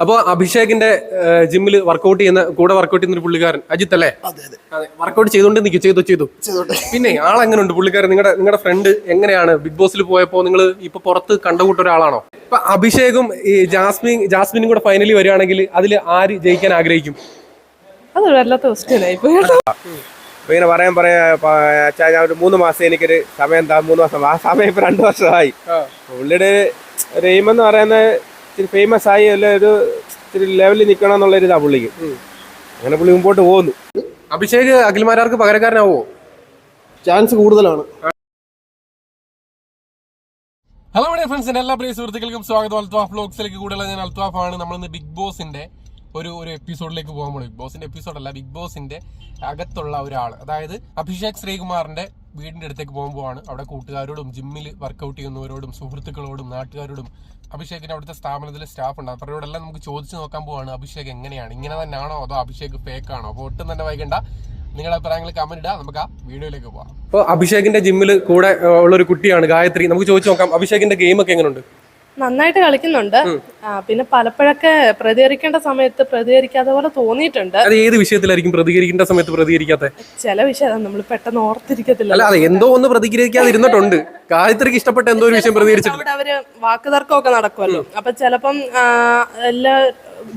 അപ്പൊ അഭിഷേകിന്റെ ജിമ്മിൽ വർക്കൗട്ട് ചെയ്യുന്ന കൂടെ വർക്കൗട്ട് ചെയ്യുന്ന ഒരു പുള്ളിക്കാരൻ അജിത്ത് അല്ലേ? അതെ അതെ. അതെ വർക്കൗട്ട് ചെയ്തോണ്ട് നിൽക്കും ചെയ്തു ചെയ്തു. പിന്നെ ആളെങ്ങനെ ഉണ്ട് പുള്ളിക്കാരൻ? നിങ്ങളുടെ നിങ്ങളുടെ ഫ്രണ്ട് എങ്ങനെയാണ്? ബിഗ് ബോസിൽ പോയപ്പോ നിങ്ങൾ ഇപ്പൊ പുറത്ത് കണ്ടുകൂട്ട ഒരാളാണോ? ഇപ്പൊ അഭിഷേകും ഈ ജാസ്മിൻ ജാസ്മിനും കൂടെ ഫൈനലി വരികയാണെങ്കിൽ അതിൽ ആര് ജയിക്കാൻ ആഗ്രഹിക്കും? വല്ലാത്ത ക്വസ്റ്റ്യനായി ഇങ്ങനെ പറയാൻ പറയാ ഞാൻ ഒരു മൂന്ന് മാസം എനിക്കൊരു സമയം എന്താ മൂന്ന് മാസം ആ സമയം ഇപ്പൊ രണ്ടു വർഷമായി. പുള്ളിയുടെ ഒരു എയിം എന്ന് പറയുന്നത് ഇച്ചിരി ഫേമസ് ആയി അല്ല ഒരു ഇത്തിരി ലെവലിൽ നിൽക്കണം എന്നുള്ള ഒരു ഇതാ പുള്ളിക്ക്. അങ്ങനെ പുള്ളി മുമ്പോട്ട് പോകുന്നു. അഭിഷേക് അഖിൽമാരാർക്ക് പകരക്കാരനാവോ? ചാൻസ് കൂടുതലാണ്. ഹലോ മൈ ഫ്രണ്ട്സിന്റെ എല്ലാ പ്രിയ സുഹൃത്തുക്കൾക്കും സ്വാഗതം. അൽത്വാഫ് ബ്ലോഗ്സിലേക്ക് കൂടുതലുള്ള ഞാൻ അൽത്വാഫ് ആണ് നമ്മൾ ഇന്ന് ബിഗ് ബോസിന്റെ ഒരു ഒരു എപ്പിസോഡിലേക്ക് പോകാൻ പോണു. ബിഗ് ബോസിന്റെ എപ്പിസോഡല്ല അല്ല ബിഗ് ബോസിന്റെ അകത്തുള്ള ഒരാൾ അതായത് അഭിഷേക് ശ്രീകുമാറിന്റെ വീടിന്റെ അടുത്തേക്ക് പോകുമ്പോഴാണ് അവിടെ കൂട്ടുകാരോടും ജിമ്മിൽ വർക്കൗട്ട് ചെയ്യുന്നവരോടും സുഹൃത്തുക്കളോടും നാട്ടുകാരോടും അഭിഷേകിന് അവിടുത്തെ സ്ഥാപനത്തിലെ സ്റ്റാഫ് ഉണ്ട്. അവരോടെല്ലാം നമുക്ക് ചോദിച്ചു നോക്കാൻ പോവാണ് അഭിഷേക് എങ്ങനെയാണ്? ഇങ്ങനെ തന്നെയാണോ അതോ അഭിഷേക് ഫേക്ക് ആണോ? അപ്പോൾ ഒട്ടും തന്നെ വൈകണ്ട. നിങ്ങളുടെ അഭിപ്രായങ്ങൾ കമന്റ് ഇടാം നമുക്ക് ആ വീഡിയോയിലേക്ക് പോവാം. അപ്പോൾ അഭിഷേകിന്റെ ജിമ്മിൽ കൂടെ ഉള്ള ഒരു കുട്ടിയാണ് ഗായത്രി. നമുക്ക് ചോദിച്ചു നോക്കാം അഭിഷേകിന്റെ ഗെയിം ഒക്കെ എങ്ങനെയുണ്ട് നന്നായിട്ട് കളിക്കുന്നുണ്ട്. ആ, പിന്നെ പലപ്പോഴൊക്കെ പ്രതികരിക്കേണ്ട സമയത്ത് പ്രതികരിക്കാതെ പോലെ തോന്നിയിട്ടുണ്ട്. അത് ഏത് വിഷയത്തിലായിരിക്കും പ്രതികരിക്കേണ്ട സമയത്ത് പ്രതികരിക്കാത്ത? ചില വിഷയം നമ്മൾ പെട്ടെന്ന് ഓർത്തിരിക്കത്തില്ല. അല്ല അത് എന്തോ ഒന്ന് പ്രതികരിക്കാതിരുന്നിട്ടുണ്ട്. ഗായത്രിക്ക് ഇഷ്ടപ്പെട്ട എന്തോ ഒരു വിഷയം പ്രതികരിച്ചിട്ടുണ്ട്. അവിടെ അവർ വാക്കുതർക്കമൊക്കെ നടക്കുമല്ലോ. അപ്പൊ ചിലപ്പം ആ, എല്ലാ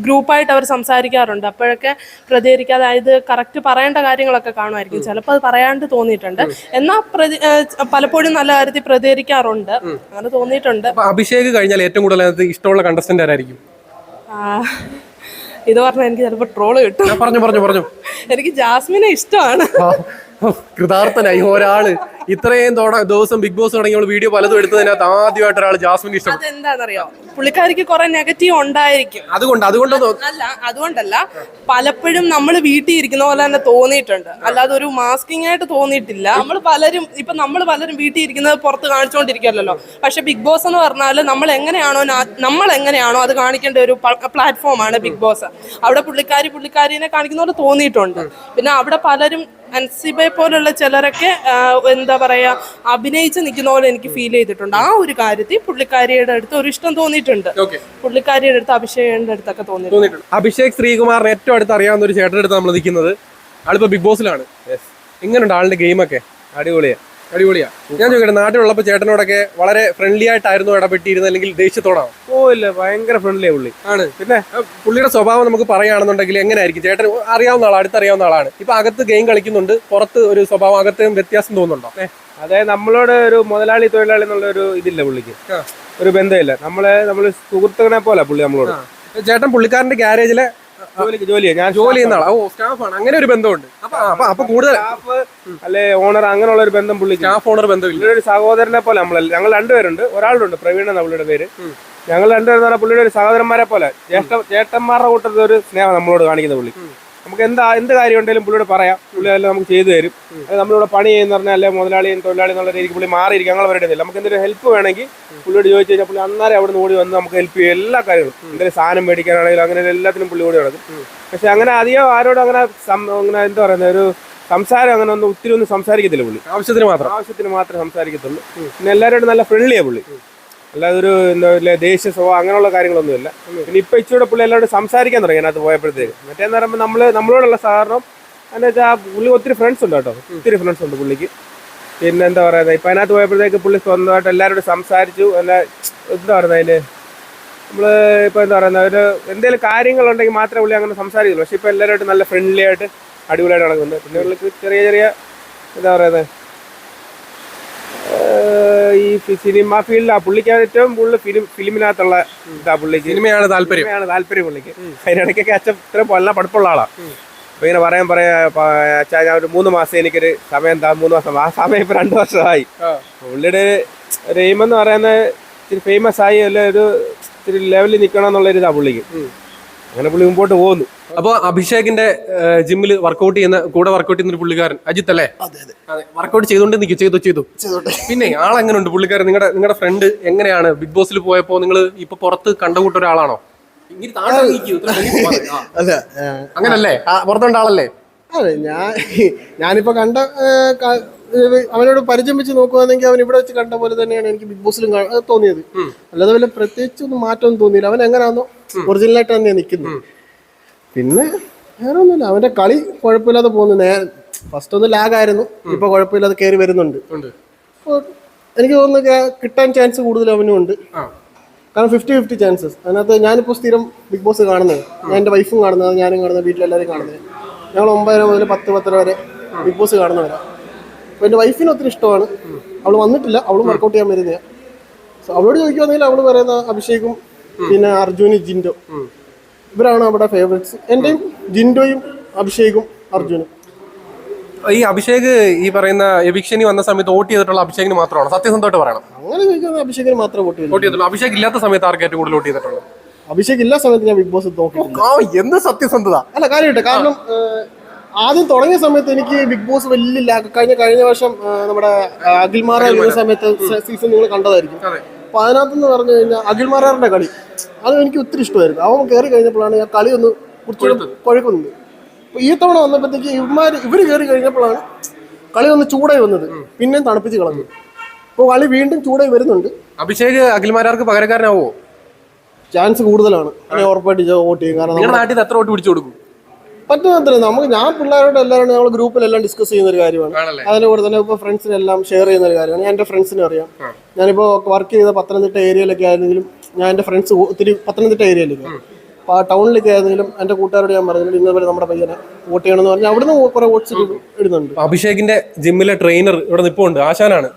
ഗ്രൂപ്പായിട്ട് അവർ സംസാരിക്കാറുണ്ട്. അപ്പോഴൊക്കെ പ്രതികരിക്കുക അതായത് കറക്റ്റ് പറയേണ്ട കാര്യങ്ങളൊക്കെ കാണുമായിരിക്കും. ചിലപ്പോൾ അത് പറയാണ്ട് തോന്നിയിട്ടുണ്ട്. എന്നാൽ പ്രതി പലപ്പോഴും നല്ല കാര്യത്തിൽ പ്രതികരിക്കാറുണ്ട്. അങ്ങനെ തോന്നിയിട്ടുണ്ട്. അഭിഷേക് കഴിഞ്ഞാൽ ഏറ്റവും കൂടുതൽ ഇഷ്ടമുള്ള കണ്ടസ്റ്റന്റ് ആരായിരിക്കും? ഇത് പറഞ്ഞാൽ എനിക്ക് ചിലപ്പോൾ ട്രോൾ കിട്ടും. പറഞ്ഞു പറഞ്ഞു പറഞ്ഞു. എനിക്ക് ജാസ്മിനെ ഇഷ്ടമാണ്. കൃതാർത്ഥനായി ഒരാൾ. ഇത്രയും ദിവസം ബിഗ് ബോസ് തുടങ്ങിയ വീഡിയോ പലതും എടുത്തതിനകത്ത് ആദ്യമായിട്ട് ഒരാൾ ജാസ്മിൻ ഇഷ്ടം അതെന്താണെന്നറിയോ പുള്ളിക്കാരിക്ക് കുറെ നെഗറ്റീവ് ഉണ്ടായിരിക്കും. അതുകൊണ്ട് അതുകൊണ്ട് അല്ല അതുകൊണ്ടല്ല പലപ്പോഴും നമ്മൾ വീട്ടിൽ ഇരിക്കുന്ന പോലെ തന്നെ തോന്നിയിട്ടുണ്ട്. അല്ലാതെ ഒരു മാസ്കിംഗ് ആയിട്ട് തോന്നിയിട്ടില്ല. നമ്മൾ പലരും ഇപ്പൊ നമ്മൾ പലരും വീട്ടിൽ ഇരിക്കുന്നത് പുറത്ത് കാണിച്ചുകൊണ്ടിരിക്കുകയല്ലോ പക്ഷെ ബിഗ് ബോസ് എന്ന് പറഞ്ഞാൽ നമ്മൾ എങ്ങനെയാണോ നമ്മൾ എങ്ങനെയാണോ അത് കാണിക്കേണ്ട ഒരു പ്ലാറ്റ്ഫോമാണ് ബിഗ് ബോസ്. അവിടെ പുള്ളിക്കാരി പുള്ളിക്കാരിനെ കാണിക്കുന്ന പോലെ തോന്നിയിട്ടുണ്ട്. പിന്നെ അവിടെ പലരും അൻസിബെ പോലുള്ള ചിലരൊക്കെ ആ, എന്താ പറയാ അഭിനയിച്ച് നിൽക്കുന്ന പോലെ എനിക്ക് ഫീൽ ചെയ്തിട്ടുണ്ട്. ആ ഒരു കാര്യത്തിൽ പുള്ളിക്കാരിയുടെ അടുത്ത് ഒരു ഇഷ്ടം തോന്നിയിട്ടുണ്ട്. ഓക്കെ പുള്ളിക്കാരിയുടെ അടുത്ത് അഭിഷേകിന്റെ അടുത്തൊക്കെ തോന്നിയിട്ടുണ്ട്. തോന്നിയിട്ടുണ്ട്. അഭിഷേക് ശ്രീകുമാറിന് ഏറ്റവും അടുത്ത് അറിയാവുന്ന ഒരു ചേട്ടന്റെ അടുത്ത് നമ്മൾ നിൽക്കുന്നത്. ആളിപ്പോ ബിഗ് ബോസിലാണ് എങ്ങനെയുണ്ട് ആളുടെ ഗെയിമൊക്കെ അടിപൊളിയാ. അടിപൊളിയാ. ഞാൻ ചോദിക്കട്ടെ നാട്ടിലുള്ളപ്പോ ചേട്ടനോടൊക്കെ വളരെ ഫ്രണ്ട്ലി ആയിട്ടായിരുന്നു ഇടപെട്ടിരുന്നത് അല്ലെങ്കിൽ ദേഷ്യത്തോടാണോ? ഓ ഇല്ല ഭയങ്കര ഫ്രണ്ട്ലിയാ പുള്ളി. ആണ്. പിന്നെ? പുള്ളിയുടെ സ്വഭാവം നമുക്ക് പറയുകയാണെന്നുണ്ടെങ്കിൽ എങ്ങനെയായിരിക്കും? ചേട്ടൻ അറിയാവുന്ന ആളാണ് അടുത്തറിയാവുന്ന ആളാണ്. ഇപ്പൊ അകത്ത് ഗെയിം കളിക്കുന്നുണ്ട് പുറത്ത് ഒരു സ്വഭാവം അകത്ത് വ്യത്യാസം തോന്നുന്നുണ്ടോ? അതായത് നമ്മളോട് ഒരു മുതലാളി തൊഴിലാളി എന്നുള്ള ഒരു ഇതില്ല പുള്ളിക്ക്. ഒരു ബന്ധമില്ല. നമ്മളെ നമ്മൾ സുഹൃത്തുക്കളെ പോലെ പുള്ളി നമ്മളോട്. ചേട്ടൻ പുള്ളിക്കാരന്റെ ഗ്യാരേജിലെ ജോലിക്ക് ജോലിയാ. ഞാൻ ജോലി ചെയ്യുന്ന ആളാ ഓ സ്റ്റാഫാണ് അങ്ങനെ ഒരു ബന്ധമുണ്ട്. അപ്പൊ അപ്പൊ കൂടുതൽ സ്റ്റാഫ് അല്ലെ ഓണർ അങ്ങനെയുള്ള ഒരു ബന്ധം പുള്ളി സ്റ്റാഫ് ഓണർ ബന്ധമില്ല. ഒരു സഹോദരനെ പോലെ നമ്മളല്ല. ഞങ്ങൾ രണ്ടുപേരുണ്ട്. ഒരാളുണ്ട് പ്രവീൺ എന്ന പുള്ളിയുടെ പേര്. ഞങ്ങൾ രണ്ടുപേരും പറഞ്ഞാൽ പുള്ളിയുടെ ഒരു സഹോദരന്മാരെ പോലെ. ജ്യേഷ്ഠ ചേട്ടന്മാരുടെ കൂട്ടത്തിൽ ഒരു സ്നേഹം നമ്മളോട് കാണിക്കുന്ന പുള്ളി. നമുക്ക് എന്താ എന്ത് കാര്യം ഉണ്ടെങ്കിലും പുള്ളിയോട് പറയാം. പുള്ളി അതെല്ലാം നമുക്ക് ചെയ്തു തരും. അത് നമ്മളിവിടെ പണി ചെയ്യുന്ന പറഞ്ഞാൽ അല്ലെ മുതലാളിയും തൊഴിലാളി എന്നുള്ള രീതിക്ക് പുള്ളി മാറിയിരിക്കും ഞങ്ങൾ അവരുടെ നമുക്ക് എന്തെങ്കിലും ഹെൽപ്പ് വേണമെങ്കിൽ പുള്ളിയോട് ചോദിച്ചു കഴിഞ്ഞാൽ പുള്ളി അന്നേരം അവിടെ നിന്ന് ഓടി വന്ന് നമുക്ക് ഹെൽപ്പ് ചെയ്യും എല്ലാ കാര്യങ്ങളും. എന്തെങ്കിലും സാധനം മേടിക്കാനാണെങ്കിലും അങ്ങനെ എല്ലാത്തിനും പുള്ളി ഓടി നടക്കും. പക്ഷെ അങ്ങനെ അധികം ആരോടും അങ്ങനെ അങ്ങനെ എന്താ പറയുന്നത് ഒരു സംസാരം അങ്ങനെ ഒന്നും ഒത്തിരി ഒന്നും സംസാരിക്കത്തില്ല പുള്ളി. ആവശ്യത്തിന് മാത്രം. ആവശ്യത്തിന് മാത്രമേ സംസാരിക്കത്തുള്ളൂ. പിന്നെ എല്ലാവരോടും നല്ല ഫ്രണ്ട്ലിയാണ് പുള്ളി. അല്ലാതെ ഒരു എന്താ പറയുക ദേശീയ സ്വഭാവം അങ്ങനെയുള്ള കാര്യങ്ങളൊന്നുമില്ല. പിന്നെ ഇപ്പൊ ഇച്ചിരൂടെ പുള്ളി എല്ലാവരും സംസാരിക്കാൻ തുടങ്ങി അതിനകത്ത് പോയപ്പോഴത്തേക്ക്. മറ്റേന്ന് പറയുമ്പോൾ നമ്മൾ നമ്മളോടുള്ള സഹകരണം എന്ന് വെച്ചാൽ പുള്ളി ഒത്തിരി ഫ്രണ്ട്സ് ഉണ്ട് കേട്ടോ. ഒത്തിരി ഫ്രണ്ട്സ് ഉണ്ട് പുള്ളിക്ക്. പിന്നെ എന്താ പറയുന്നത് ഇപ്പൊ അതിനകത്ത് പോയപ്പോഴത്തേക്ക് പുള്ളി സ്വന്തമായിട്ട് എല്ലാവരോടും സംസാരിച്ചു. അല്ല എന്താ പറയുന്നത് അതിന് നമ്മൾ ഇപ്പൊ എന്താ പറയുന്നത് ഒരു എന്തെങ്കിലും കാര്യങ്ങളുണ്ടെങ്കിൽ മാത്രമേ പുള്ളി അങ്ങനെ സംസാരിക്കുള്ളൂ. പക്ഷെ ഇപ്പൊ എല്ലാവരുമായിട്ട് നല്ല ഫ്രണ്ട്ലി ആയിട്ട് അടിപൊളിയായിട്ട് നടക്കുന്നുണ്ട്. പിന്നെ പുള്ളിക്ക് ചെറിയ ചെറിയ എന്താ പറയുന്നത് ഈ സിനിമ സിനിമ ആ പുള്ളിക്ക് ഏറ്റവും കൂടുതൽ ഫിലിം ഫിലിമിനകത്തുള്ള ഇതാ പുള്ളിക്ക്. സിനിമയാണ് താല്പര്യം. സിനിമയാണ് താല്പര്യം പുള്ളിക്ക്. അതിനിടയ്ക്കൊക്കെ അച്ഛൻ ഇത്രയും നല്ല പഠിപ്പുള്ള ആളാണ് അപ്പൊ ഇങ്ങനെ പറയാൻ പറയാ അച്ഛാ ഞാൻ ഒരു മൂന്ന് മാസം എനിക്കൊരു സമയം എന്താ മൂന്ന് മാസം. ആ സമയം ഇപ്പൊ രണ്ടു വർഷമായി. പുള്ളിയുടെ ഒരു എയിം എന്ന് പറയുന്നത് ഇച്ചിരി ഫേമസ് ആയി അല്ല ഒരു ഇച്ചിരി ലെവലിൽ നിൽക്കണം എന്നുള്ള ഒരു ഇതാ പുള്ളിക്ക്. അങ്ങനെ പുള്ളി മുമ്പോട്ട് പോകുന്നു. അപ്പൊ അഭിഷേകിന്റെ ജിമ്മിൽ വർക്കൗട്ട് ചെയ്യുന്ന കൂടെ വർക്കൗട്ട് ചെയ്യുന്ന ഒരു പുള്ളിക്കാരൻ അജിത്ത് അല്ലേ? അതെ അതെ. അതെ വർക്കൗട്ട് ചെയ്തോണ്ട് നിൽക്കും ചെയ്തു ചെയ്തു. പിന്നെ ആളെങ്ങനെ ഉണ്ട് പുള്ളിക്കാരൻ? നിങ്ങളുടെ നിങ്ങളുടെ ഫ്രണ്ട് എങ്ങനെയാണ്? ബിഗ് ബോസിൽ പോയപ്പോ നിങ്ങൾ ഇപ്പൊ പുറത്ത് കണ്ടുകൂട്ട ഒരാളാണോ? അങ്ങനല്ലേ? പുറത്തുണ്ട ആളല്ലേ? അതെ ഞാൻ ഞാനിപ്പോ കണ്ട അവനോട് പരിചയം വെച്ച് നോക്കുവാണെങ്കിൽ അവൻ ഇവിടെ വെച്ച് കണ്ട പോലെ തന്നെയാണ് എനിക്ക് ബിഗ് ബോസിലും തോന്നിയത്. അല്ലാതെ വല്ല പ്രത്യേകിച്ച് ഒന്നും മാറ്റമൊന്നും തോന്നിയില്ല. അവൻ എങ്ങനെയാണോ ഒറിജിനലായിട്ട് തന്നെയാണ് നിൽക്കുന്നത് പിന്നെ വേറെ ഒന്നുമില്ല. അവന്റെ കളി കുഴപ്പമില്ലാതെ പോകുന്നു. നേ ഫസ്റ്റ് ഒന്ന് ലാഗായിരുന്നു ഇപ്പൊ കുഴപ്പമില്ലാതെ കയറി വരുന്നുണ്ട്. എനിക്ക് തോന്നുന്നു കിട്ടാൻ ചാൻസ് കൂടുതൽ അവനും ഉണ്ട്. കാരണം ഫിഫ്റ്റി ഫിഫ്റ്റി ചാൻസസ് അതിനകത്ത് ഞാനിപ്പോൾ സ്ഥിരം ബിഗ് ബോസ് കാണുന്നത്. ഞാൻ എന്റെ വൈഫും കാണുന്നത്. ഞാനും കാണുന്നത്. വീട്ടിലെല്ലാവരും കാണുന്നത്. ഞങ്ങൾ ഒമ്പതര മുതൽ പത്ത് പത്തര വരെ ബിഗ് ബോസ് കാണുന്നവരാണ് അപ്പോൾ എന്റെ വൈഫിന് ഒത്തിരി ഇഷ്ടമാണ്. അവൾ വന്നിട്ടില്ല. അവളും വർക്കൗട്ട് ചെയ്യാൻ വരുന്നതാണ് സോ അവളോട് ചോദിക്കുവാണെങ്കിൽ അവൾ പറയുന്ന അഭിഷേകും പിന്നെ അർജുനും ജിൻഡോ. ഇവരാണ് അവിടെ ഫേവറേറ്റ്സ് എന്റെയും ജിൻഡോയും അഭിഷേകും അർജുനും. ഈ അഭിഷേക് ഈ പറയുന്ന എവിക്ഷനി വന്ന സമയത്ത് വോട്ട് ചെയ്തിട്ടുള്ള അഭിഷേകിന് മാത്രമാണ്? സത്യസന്ധമായിട്ട് പറയണം. അങ്ങനെ ചോദിക്കുന്നത് അഭിഷേകിന് മാത്രമേ വോട്ട് ചെയ്തു വോട്ട് ചെയ്തിട്ടുള്ളൂ. അഭിഷേക് ഇല്ലാത്ത സമയത്ത് ആർക്ക് ഏറ്റവും കൂടുതൽ വോട്ട് ചെയ്തിട്ടുള്ളത്? അഭിഷേക് ഇല്ലാ സമയത്ത് ഞാൻ ബിഗ് ബോസ് നോക്കി എന്ത് സത്യസന്ധത. അല്ല കാര്യമായിട്ട് കാരണം ആദ്യം തുടങ്ങിയ സമയത്ത് എനിക്ക് ബിഗ് ബോസ് വലിയ കഴിഞ്ഞ കഴിഞ്ഞ വർഷം നമ്മുടെ അഖിൽമാറ സമയത്ത് സീസൺ നിങ്ങൾ കണ്ടതായിരിക്കും. അപ്പൊ അതിനകത്തെന്ന് പറഞ്ഞു കഴിഞ്ഞാൽ അഖിൽമാറാറിന്റെ കളി. അത് എനിക്ക് ഒത്തിരി ഇഷ്ടമായിരുന്നു. അവൻ കയറി കഴിഞ്ഞപ്പോഴാണ് ഞാൻ കളി ഒന്ന് കുറച്ചുകൂടെ കുഴക്കുന്നത് അപ്പൊ ഈ തവണ വന്നപ്പോഴത്തേക്ക് ഇവന്മാർ ഇവർ കയറി കഴിഞ്ഞപ്പോഴാണ് കളി ഒന്ന് ചൂടായി വന്നത്. പിന്നെയും തണുപ്പിച്ച് കളഞ്ഞു. അപ്പോൾ കളി വീണ്ടും ചൂടായി വരുന്നുണ്ട്. അഭിഷേക് അഖിൽമാരാർക്ക് പകരക്കാരനാവോ ചാൻസ് കൂടുതലാണ്. ഉറപ്പായിട്ട് വോട്ട് ചെയ്യും. കാരണം നാട്ടിൽ എത്ര വോട്ട് പിടിച്ചു കൊടുക്കും? പറ്റുന്നത്ര. നമുക്ക് ഞാൻ പിള്ളേരോട് എല്ലാവരും ഞങ്ങൾ ഗ്രൂപ്പിലെല്ലാം ഡിസ്കസ് ചെയ്യുന്ന ഒരു കാര്യമാണ് അതിന്റെ കൂടെ തന്നെ ഇപ്പോൾ ഫ്രണ്ട്സിനെല്ലാം ഷെയർ ചെയ്യുന്ന ഒരു കാര്യമാണ്. ഞാൻ എന്റെ ഫ്രണ്ട്സിനെ അറിയാം. ഞാനിപ്പോൾ വർക്ക് ചെയ്ത പത്തനംതിട്ട ഏരിയയിലൊക്കെ ആയിരുന്നെങ്കിലും ഞാൻ എന്റെ ഫ്രണ്ട്സ് ഒത്തിരി പത്തനംതിട്ട ഏരിയയിലേക്ക് അപ്പോൾ ആ ടൗണിലേക്ക് ആയിരുന്നെങ്കിലും എന്റെ കൂട്ടുകാരോട് ഞാൻ പറഞ്ഞിട്ടുണ്ട് ഇന്നപോലെ നമ്മുടെ പയ്യനെ വോട്ട് ചെയ്യണമെന്ന് പറഞ്ഞാൽ അവിടുന്ന് കുറെ വോട്ട്സ് ഇടുന്നുണ്ട്. അഭിഷേകിന്റെ ജിമ്മിലെ ട്രെയിനർ ഇവിടെ നിപ്പുണ്ട്. ആശാനാണ്.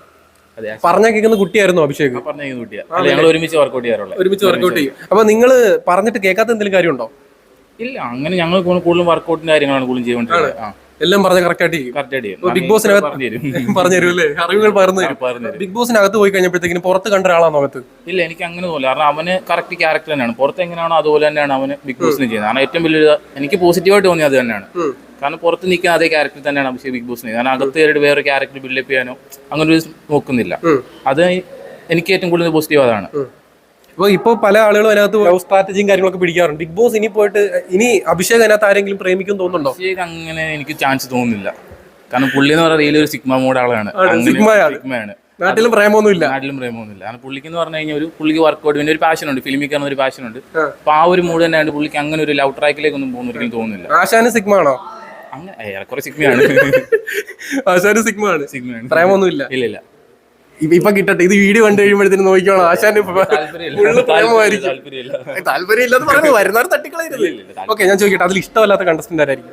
പറഞ്ഞ കേൾക്കുന്ന കുട്ടിയായിരുന്നു അഭിഷേക്? പറഞ്ഞ കുട്ടിയാ. ഞങ്ങൾ ഒരുമിച്ച് വർക്കൗട്ട് ചെയ്യാറുള്ളത്. ഒരുമിച്ച് വർക്കൗട്ട് ചെയ്യും. അപ്പൊ നിങ്ങൾ പറഞ്ഞിട്ട് കേൾക്കാത്ത എന്തെങ്കിലും കാര്യമുണ്ടോ? ഇല്ല അങ്ങനെ ഞങ്ങൾ കൂടുതലും വർക്കൗട്ടിന്റെ കാര്യങ്ങളാണ് കൂടുതലും ചെയ്യേണ്ടത് ആ. എല്ലാം പറഞ്ഞ കറക്റ്റ് ആയിട്ട് ചെയ്യും ബിഗ് ബോസിനകത്ത് പറഞ്ഞു തരും. പറഞ്ഞു തരും അറിവുകൾ പറഞ്ഞു ബിഗ് ബോസിനകത്ത് പോയി കഴിഞ്ഞപ്പോഴത്തേക്കും പുറത്ത് കണ്ട ഒരാളാണോ അകത്ത്? ഇല്ല എനിക്ക് അങ്ങനെ തോന്നില്ല. കാരണം അവന് കറക്റ്റ് ക്യാരക്ടർ തന്നെയാണ്. പുറത്ത് എങ്ങനെയാണോ അതുപോലെ തന്നെയാണ് അവന് ബിഗ് ബോസിന് ചെയ്യുന്നത്. കാരണം ഏറ്റവും വലിയ എനിക്ക് പോസിറ്റീവായിട്ട് തോന്നിയത് അത് തന്നെയാണ്. കാരണം പുറത്ത് നിൽക്കുന്ന അതേ ക്യാരക്ടർ തന്നെയാണ് പക്ഷേ ബിഗ് ബോസിന് കാരണം അകത്ത് കയറിയിട്ട് വേറെ ക്യാരക്ടർ ബിൽഡപ്പ് ചെയ്യാനോ അങ്ങനെ ഒരു നോക്കുന്നില്ല. അത് എനിക്ക് ഏറ്റവും കൂടുതൽ പോസിറ്റീവ് അതാണ് അപ്പൊ ഇപ്പൊ പല ആളുകളും അതിനകത്ത് ലവ് സ്ട്രാറ്റജിയും കാര്യങ്ങളൊക്കെ പിടിക്കാറുണ്ട്. ബിഗ് ബോസ് ഇനി പോയിട്ട് ഇനി അഭിഷേക് അതിനകത്ത് ആരെങ്കിലും പ്രേമിക്കും തോന്നുന്നുണ്ടോ? അഭിഷേക് അങ്ങനെ എനിക്ക് ചാൻസ് തോന്നുന്നില്ല. കാരണം പുള്ളി എന്ന് പറയുന്നത് ഒരു സിഗ്മ മോഡ് ആളാണ്. സിഗ്മയാണ്. സിഗ്മയാണ് നാട്ടിലും പ്രേമൊന്നുമില്ല നാട്ടിലും പ്രേമൊന്നുമില്ല കാരണം പുള്ളിക്ക് എന്ന് പറഞ്ഞു കഴിഞ്ഞാൽ ഒരു പുള്ളിക്ക് വർക്കൗട്ട് പിന്നെ ഒരു പാഷൻ ഉണ്ട്. ഫിലിമിൽ കാണുന്ന ഒരു പാഷൻ ഉണ്ട്. അപ്പൊ ആ ഒരു മൂഡ് തന്നെയാണ് പുള്ളിക്ക് അങ്ങനെ ഒരു ലവ് ട്രാക്കിലേക്ക് ഒന്നും പോകുന്ന ഒരിക്കലും തോന്നുന്നില്ല. ആശാന് സിഗ്മ ആണോ? അങ്ങനെ ഏറെക്കുറെ സിഗ്മയാണ് ആശാന് സിഗ്മ ആണ്. സിഗ്മയാണ് പ്രേമൊന്നുമില്ല ഇല്ല ഇല്ല. ഇപ്പൊ- ഇപ്പൊ കിട്ടട്ടെ. ഇത് വീഡിയോ കണ്ടു കഴിയുമ്പോഴത്തേന് നോക്കിക്കോളാം. ആശാന് താല്പര്യം ഇല്ലാതെ പറഞ്ഞു വരുന്നവർ തട്ടിക്കളയില്ലേ ഓക്കെ ഞാൻ ചോദിക്കട്ടെ. അതിൽ ഇഷ്ടമല്ലാത്ത കണ്ടസ്റ്റന്റ് ആരായിരിക്കും?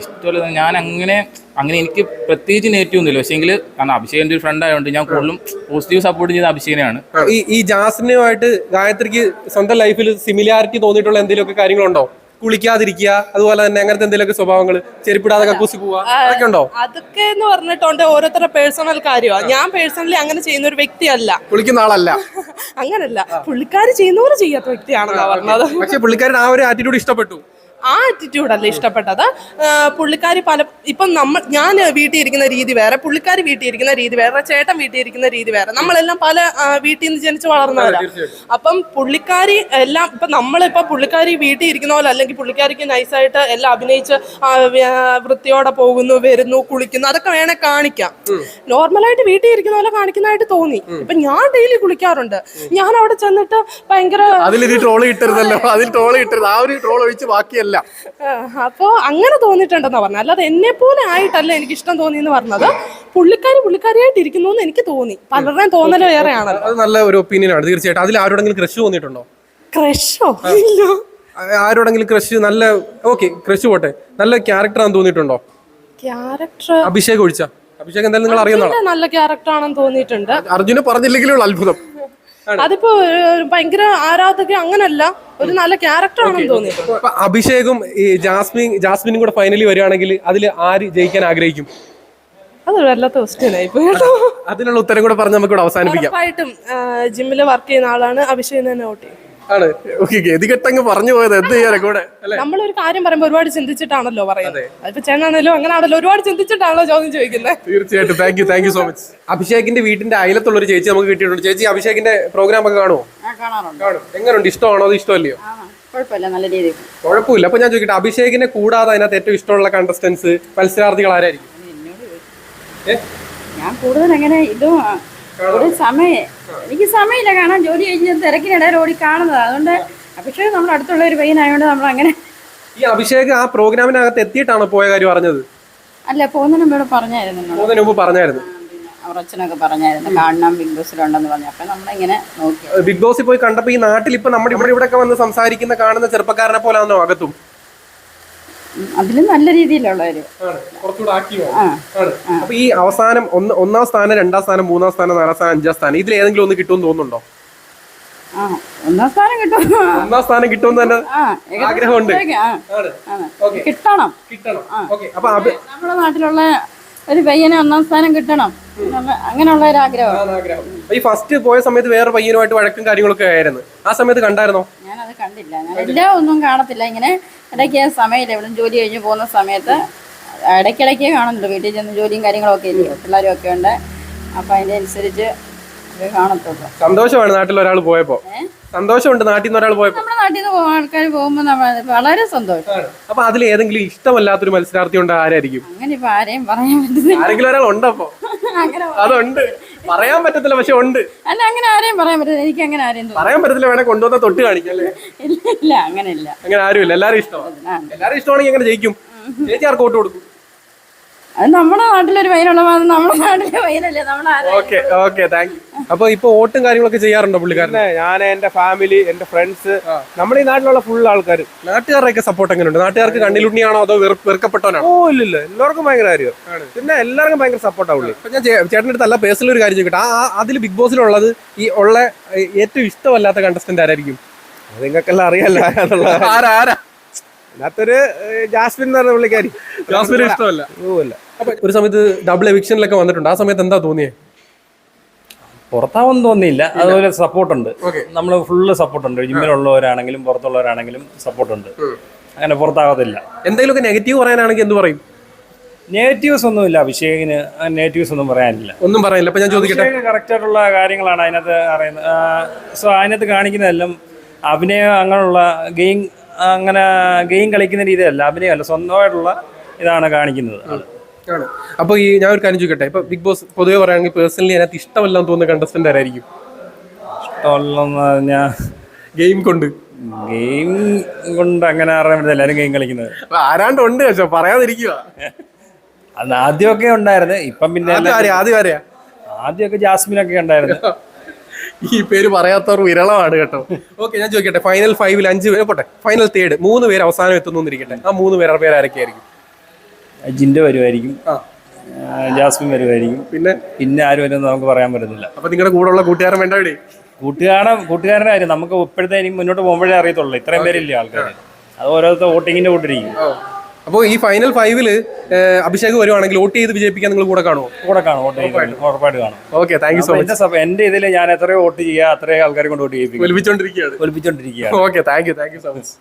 ഇഷ്ടമല്ല ഞാൻ അങ്ങനെ അങ്ങനെ എനിക്ക് പ്രത്യേകിച്ച് നേറ്റീവ് ഒന്നുമില്ല. പക്ഷേ എങ്കിൽ കാരണം അഭിഷേക് എന്റെ ഒരു ഫ്രണ്ട് ആയതുകൊണ്ട് ഞാൻ കൂടുതലും പോസിറ്റീവ് സപ്പോർട്ട് ചെയ്ത അഭിഷേകിനെയാണ്. ഈ ഈ ജാസിനുമായിട്ട് ഗായത്രിക്ക് സ്വന്തം ലൈഫിൽ സിമിലാരിറ്റി തോന്നിയിട്ടുള്ള എന്തെങ്കിലുമൊക്കെ കാര്യങ്ങളുണ്ടോ? കുളിക്കാതിരിക്കുക അതുപോലെ തന്നെ അങ്ങനത്തെ എന്തെങ്കിലുമൊക്കെ സ്വഭാവങ്ങൾ ചെരുപ്പിടാതെ കക്കൂസി പോവുക അതൊക്കെ ഉണ്ടോ? അതൊക്കെ എന്ന് പറഞ്ഞിട്ടുണ്ട് ഓരോരുത്തരുടെ പേഴ്സണൽ കാര്യമാണ് ഞാൻ പേഴ്സണലി അങ്ങനെ ചെയ്യുന്ന ഒരു വ്യക്തിയല്ല. കുളിക്കുന്ന ആളല്ല. അങ്ങനല്ല. പുള്ളിക്കാര് ചെയ്യുന്നവര് ചെയ്യാത്ത വ്യക്തിയാണെന്നാ പറഞ്ഞത്. പക്ഷെ പുള്ളിക്കാരൻ ആ ഒരു ആറ്റിറ്റ്യൂഡ് ഇഷ്ടപ്പെട്ടു. ആ ആറ്റിറ്റ്യൂഡല്ല ഇഷ്ടപ്പെട്ടത്. പുള്ളിക്കാരി പല ഇപ്പം നമ്മൾ ഞാൻ വീട്ടിൽ ഇരിക്കുന്ന രീതി വേറെ പുള്ളിക്കാരി വീട്ടിൽ ഇരിക്കുന്ന രീതി വേറെ ചേട്ടൻ വീട്ടിൽ ഇരിക്കുന്ന രീതി വേറെ. നമ്മളെല്ലാം പല വീട്ടിൽ നിന്ന് ജനിച്ച് വളർന്നവരാണ് അപ്പം പുള്ളിക്കാരി എല്ലാം ഇപ്പം നമ്മളിപ്പോൾ പുള്ളിക്കാരി വീട്ടിൽ ഇരിക്കുന്ന പോലെ അല്ലെങ്കിൽ പുള്ളിക്കാരിക്ക് നൈസായിട്ട് എല്ലാം അഭിനയിച്ച് വൃത്തിയോടെ പോകുന്നു വരുന്നു കുളിക്കുന്നു അതൊക്കെ വേണേ കാണിക്കാം. നോർമലായിട്ട് വീട്ടിൽ ഇരിക്കുന്ന പോലെ കാണിക്കുന്നതായിട്ട് തോന്നി. ഇപ്പൊ ഞാൻ ഡെയിലി കുളിക്കാറുണ്ട്. ഞാൻ അവിടെ ചെന്നിട്ട് ഭയങ്കര അതിലൊരു ട്രോൾ കിട്ടരുതല്ലോ അതിൽ ട്രോൾ കിട്ടരുത് ആ ഒരു ട്രോൾ ഒഴിച്ച് ബാക്കിയല്ല ആ, അപ്പോ അങ്ങനെ തോന്നിയിട്ടുണ്ടെന്നാ പറഞ്ഞത്. അല്ലാതെ എന്നെ പോലെ ആയിട്ടല്ല എനിക്ക് ഇഷ്ടം തോന്നി എന്ന് പറഞ്ഞത്. പുള്ളിക്കാരി പുള്ളിക്കാരിയായിട്ട് ഇരിക്കുന്നു എന്ന് എനിക്ക് തോന്നി. പലരുടെയും തോന്നൽ വേറെയാണ് അത് നല്ല ഒരു ഒപ്പീനിയൻ ആണ് തീർച്ചയായിട്ടും. അതിൽ ആരോടെങ്കിലും ക്രഷ് തോന്നിയിട്ടുണ്ടോ? ക്രഷോ ഇല്ല. ആരോടെങ്കിലും ക്രഷ് നല്ല ഓക്കെ ക്രഷ് പോട്ടെ. നല്ല ക്യാരക്ടർ ആണെന്ന് തോന്നിയിട്ടുണ്ടോ? ക്യാരക്ടർ അഭിഷേക് ഒഴിച്ച. അഭിഷേക് എന്തായാലും നിങ്ങൾ അറിയുന്നതാണോ നല്ല ക്യാരക്ടർ ആണെന്ന് തോന്നിയിട്ടുണ്ട്. അർജുന പറഞ്ഞില്ലെങ്കിലും അത്ഭുതം. അതിപ്പോ ഭയങ്കര ആരാധക അങ്ങനല്ല ഒരു നല്ല ക്യാരക്ടർ ആണെന്ന് തോന്നിയിട്ടുണ്ട്. അപ്പൊ അഭിഷേകും ഈ ജാസ്മിൻ ജാസ്മിനും കൂടെ ഫൈനലി വരികയാണെങ്കിൽ അതിൽ ആര് ജയിക്കാൻ ആഗ്രഹിക്കും? അത് വല്ലാത്ത ക്വസ്റ്റ്യനായി കേട്ടോ. അതിനുള്ള ഉത്തരം കൂടെ പറഞ്ഞ് നമുക്ക് അവസാനിപ്പിക്കാം. ഉറപ്പായിട്ടും ജിമ്മിൽ വർക്ക് ചെയ്യുന്ന ആളാണ് അഭിഷേക് തന്നെ വോട്ട് ചെയ്യും. ആണ്. ഓക്കെ ഗതികെട്ടങ്ങ് പറഞ്ഞു പോയത് എന്ത് ചെയ്യാനെ കൂടെ അല്ലെ? നമ്മളൊരു കാര്യം പറയുമ്പോൾ ഒരുപാട് ചിന്തിച്ചിട്ടാണല്ലോ പറയുന്നത്. അതിപ്പോ അങ്ങനെ അങ്ങനെയാണല്ലോ ഒരുപാട് ചിന്തിച്ചിട്ടാണല്ലോ ചോദ്യം ചോദിക്കുന്നത് തീർച്ചയായിട്ടും. Thank you thank you so much അഭിഷേകിന്റെ വീട്ടിന്റെ അയലത്തുള്ള ഒരു ചേച്ചി നമുക്ക് കിട്ടിയിട്ടുണ്ട്. ചേച്ചി അഭിഷേകിന്റെ പ്രോഗ്രാം ഒക്കെ കാണുമോ കാണും. എങ്ങനെയുണ്ട് ഇഷ്ടമാണോ? അത് ഇഷ്ടമല്ലയോ? ആ കുഴപ്പമില്ല. നല്ല രീതിയിൽ. കുഴപ്പമില്ല. അപ്പൊ ഞാൻ ചോദിക്കട്ടെ അഭിഷേകിനെ കൂടാതെ അതിനകത്ത് ഏറ്റവും ഇഷ്ടമുള്ള കണ്ടസ്റ്റൻസ് മത്സരാർത്ഥികൾ ആരായിരിക്കും? ഞാൻ കൂടുതൽ അങ്ങനെ ഇതും കൂടുതൽ സമയം എനിക്ക് സമയമില്ല. കാണാൻ ജോലി കഴിഞ്ഞ് തിരക്കിനിടയിൽ ഓടി കാണുന്നത് അതുകൊണ്ട് അഭിഷേക് നമ്മുടെ അടുത്തുള്ള ഒരു പയ്യനായതുകൊണ്ട് നമ്മൾ അങ്ങനെ ഈ അഭിഷേക് ആ പ്രോഗ്രാമിനകത്ത് എത്തിയിട്ടാണ് പോയ കാര്യം അറിഞ്ഞത്? അല്ല പോകുന്നതിന് മുമ്പ് ഇവിടെ പറഞ്ഞായിരുന്നു. പോകുന്നതിന് മുമ്പ് പറഞ്ഞായിരുന്നു. അവർ അച്ഛനൊക്കെ പറഞ്ഞായിരുന്നു. കാണണം ബിഗ് ബോസിലുണ്ടെന്ന് പറഞ്ഞു. അപ്പം നമ്മളിങ്ങനെ നോക്കി? ബിഗ് ബോസിൽ പോയി കണ്ടപ്പോ ഈ നാട്ടിൽ ഇപ്പൊ നമ്മുടെ ഇവിടെ ഇവിടെ ഒക്കെ വന്ന് സംസാരിക്കുന്ന കാണുന്ന ചെറുപ്പക്കാരനെ പോലാണോ അകത്തും? ഉം, അതിലും നല്ല രീതിയിലുള്ളവര്. അപ്പൊ ഈ അവസാനം ഒന്ന് ഒന്നാം സ്ഥാനം രണ്ടാം സ്ഥാനം മൂന്നാം സ്ഥാനം നാലാം സ്ഥാനം അഞ്ചാം സ്ഥാനം ഇതിൽ ഏതെങ്കിലും ഒന്ന് കിട്ടുമെന്ന് തോന്നുന്നുണ്ടോ? ഒന്നാം സ്ഥാനം കിട്ടും. ഒന്നാം സ്ഥാനം കിട്ടുമെന്ന് തന്നെ ആഗ്രഹമുണ്ട്. കിട്ടണം. കിട്ടണം. അപ്പൊ നമ്മുടെ നാട്ടിലുള്ള ഒരു പയ്യന് ഒന്നാം സ്ഥാനം കിട്ടണം. അങ്ങനെയുള്ള ഒരു ആഗ്രഹം. ആഗ്രഹം. ഈ ഫസ്റ്റ് പോയ സമയത്ത് വേറെ പയ്യനുമായിട്ട് വഴക്കും കാര്യങ്ങളൊക്കെ ആയിരുന്നു. ആ സമയത്ത് കണ്ടായിരുന്നോ? ഞാനത് കണ്ടില്ല. ഞാൻ എല്ലാം ഒന്നും കാണത്തില്ല. ഇങ്ങനെ ഇടയ്ക്ക് സമയമില്ല. ഇവിടെ ജോലി കഴിഞ്ഞ് പോകുന്ന സമയത്ത് ഇടയ്ക്കിടയ്ക്ക് കാണുന്നുണ്ട്. വീട്ടിൽ ചെന്ന് ജോലിയും കാര്യങ്ങളൊക്കെ ഇല്ലേ? പിള്ളേരും ഒക്കെ ഉണ്ട്. അപ്പം അതിന്റെ അനുസരിച്ച് കാണത്തുള്ളൂ. സന്തോഷമാണ് നാട്ടിൽ ഒരാൾ പോയപ്പോ. സന്തോഷമുണ്ട് നാട്ടിൽ നിന്ന് ഒരാൾ പോയപ്പോ. നമ്മുടെ നാട്ടിൽ നിന്ന് ആൾക്കാർ പോകുമ്പോൾ വളരെ സന്തോഷം. അപ്പൊ അതിൽ ഏതെങ്കിലും ഇഷ്ടമല്ലാത്തൊരു മത്സരാർത്ഥി ഉണ്ട്? ആരായിരിക്കും? അങ്ങനെ ഇപ്പൊ ആരെയും പറയാൻ പറ്റുന്നില്ല ആരെങ്കിലും ഒരാൾ ഉണ്ടപ്പോ? അതുണ്ട്. പറയാൻ പറ്റത്തില്ല പക്ഷെ ഉണ്ട്. അല്ല അങ്ങനെ ആരെയും പറയാൻ പറ്റില്ല എനിക്ക് അങ്ങനെ ആരെയും തോന്നുന്നു പറയാൻ പറ്റത്തില്ല വേണേ കൊണ്ടുവന്ന തൊട്ട് കാണിക്കല്ലേ അല്ലേ? ഇല്ല ഇല്ല അങ്ങനെ ഇല്ല അങ്ങനെ ആരുമില്ല എല്ലാരും ഇഷ്ടമാണ്. എല്ലാരും ഇഷ്ടമാണെങ്കിൽ എങ്ങനെ ജയിക്കും? ചേച്ചി ആർക്ക് വോട്ട് കൊടുക്കും? അത് നമ്മുടെ നാട്ടിലൊരു വൈനുള്ള നമ്മുടെ നാട്ടിലെ ആരാ? ഓക്കെ ഓക്കെ താങ്ക് യു അപ്പൊ ഇപ്പൊ വോട്ടും കാര്യങ്ങളൊക്കെ ചെയ്യാറുണ്ടോ പുള്ളിക്കാരൻ? പിന്നെ ഞാൻ എന്റെ ഫാമിലി എന്റെ ഫ്രണ്ട്സ് നമ്മുടെ ഈ നാട്ടിലുള്ള ഫുൾ ആൾക്കാർ നാട്ടുകാരുടെയൊക്കെ സപ്പോർട്ട് എങ്ങനെയുണ്ട്? നാട്ടുകാർക്ക് കണ്ണിലുണ്ണിയാണോ അതോ വെറു- വെറുക്കപ്പെട്ടവനാണോ? ഓ ഇല്ല എല്ലാവർക്കും ഭയങ്കര കാര്യം പിന്നെ എല്ലാവർക്കും ഭയങ്കര സപ്പോർട്ടാ പുള്ളി. ഞാൻ ചേട്ടന്റെ അടുത്ത് അല്ല പേഴ്സണൽ ഒരു കാര്യം ചോദിക്കട്ടെ. ആ അതിൽ ബിഗ് ബോസിലുള്ളത് ഈ ഉള്ള ഏ, ഏറ്റവും ഇഷ്ടമല്ലാത്ത കണ്ടസ്റ്റന്റ് ആരായിരിക്കും? അത് നിങ്ങൾക്കെല്ലാം അറിയാലോ ആരാന്നുള്ള ആരാ ആരാ? അതിനകത്തൊരു ഏഹ്, ജാസ്മിൻ എന്ന് പറഞ്ഞ പുള്ളിക്കാരി. ജാസ്മിനെ ഇഷ്ടമല്ല. ഓ ഇല്ല ഒരു സമയത്ത് ഡബിൾ എവിക്ഷനിലൊക്കെ വന്നിട്ടുണ്ട്. ആ സമയത്ത് എന്താ തോന്നിയേ? പുറത്താവെന്ന് തോന്നിയില്ല. അതുപോലെ സപ്പോർട്ടുണ്ട്. നമ്മൾ ഫുള്ള് സപ്പോർട്ടുണ്ട് ജിമ്മിലുള്ളവരാണെങ്കിലും പുറത്തുള്ളവരാണെങ്കിലും സപ്പോർട്ടുണ്ട് അങ്ങനെ പുറത്താകത്തില്ല. എന്തെങ്കിലുമൊക്കെ നെഗറ്റീവ് പറയാനാണെങ്കിൽ എന്ത് പറയും? നെഗറ്റീവ്സ് ഒന്നുമില്ല. അഭിഷേകിന് നെഗറ്റീവ്സ് ഒന്നും പറയാനില്ല. ഒന്നും പറയാനില്ല. അപ്പൊ ഞാൻ ചോദിക്കട്ടെ. കറക്റ്റ് ആയിട്ടുള്ള കാര്യങ്ങളാണ് അതിനകത്ത് അറിയുന്നത്. സോ അതിനകത്ത് കാണിക്കുന്നതെല്ലാം അഭിനയം അങ്ങനെയുള്ള ഗെയിം അങ്ങനെ ഗെയിം കളിക്കുന്ന രീതിയല്ല. അഭിനയമല്ല. സ്വന്തമായിട്ടുള്ള ഇതാണ് കാണിക്കുന്നത്. ആണ്. അപ്പോൾ ഈ ഞാൻ ഒരു കാര്യം ചോദിക്കട്ടെ? ഇപ്പൊ ബിഗ് ബോസ് പൊതുവെ പറയുകയാണെങ്കിൽ പേഴ്സണലി അതിനകത്ത് ഇഷ്ടമല്ലാന്ന് തോന്നുന്ന കണ്ടസ്റ്റന്റ് ആരായിരിക്കും? ഇഷ്ടമല്ലെന്ന് പറഞ്ഞാൽ ഗെയിം കൊണ്ട്. ഗെയിം കൊണ്ട് അങ്ങനെ അറിയാൻ പറ്റില്ല എല്ലാവരും ഗെയിം കളിക്കുന്നത്? ആരാണ്ട് ഉണ്ട് പക്ഷെ പറയാതിരിക്കുക അത് ആദ്യമൊക്കെ ഉണ്ടായിരുന്നു. ഇപ്പം പിന്നെ ആദ്യം ആരെയാ ആദ്യം ആരെയാ? ആദ്യമൊക്കെ ജാസ്മിനൊക്കെ ഉണ്ടായിരുന്നു. ഈ പേര് പറയാത്തവർ വിരളമാണ് കേട്ടോ. ഓക്കെ ഞാൻ ചോദിക്കട്ടെ? ഫൈനൽ ഫൈവിൽ അഞ്ച് പേര് പോട്ടെ. ഫൈനൽ തേർഡ് മൂന്ന് പേര് അവസാനം എത്തുന്നു ആ മൂന്ന് പേരുടെ പേര് ആരൊക്കെയായിരിക്കും? ജിൻഡോ വരുമായിരിക്കും ജാസ്മിൻ വരുമായിരിക്കും പിന്നെ? പിന്നെ ആരും വരുമെന്ന് നമുക്ക് പറയാൻ പറ്റുന്നില്ല അപ്പൊ നിങ്ങളുടെ കൂടെ ഉള്ള കൂട്ടുകാരൻ വേണ്ട ഇവിടെ കൂട്ടുകാരൻ കൂട്ടുകാരുടെ കാര്യം നമുക്ക് ഇപ്പോഴത്തെ ഇനി മുന്നോട്ട് പോകുമ്പോഴേ അറിയത്തുള്ളൂ. ഇത്രയും പേരില്ലേ ആൾക്കാർ അത് ഓരോരുത്തർ വോട്ടിങ്ങിന്റെ കൂട്ടിരിക്കും അപ്പോൾ ഈ ഫൈനൽ ഫൈവിൽ അഭിഷേക് വരുവാണെങ്കിൽ വോട്ട് ചെയ്ത് വിജയിപ്പിക്കാൻ നിങ്ങൾ കൂടെ കാണുമോ കൂടെ കാണും വോട്ട് ഉറപ്പായിട്ട്. കാണും. Okay thank you so much സഭ എന്റെ ഇതിൽ ഞാൻ എത്രയോ വോട്ട് ചെയ്യുക അത്രയും ആൾക്കാരെ കൊണ്ട് വോട്ട് ചെയ്യിപ്പിക്കും. ഒലിപ്പിച്ചോണ്ടിരിക്കുകയാണ് ഒലിപ്പിച്ചോണ്ടിരിക്കുകയാണ് okay thank you thank you so much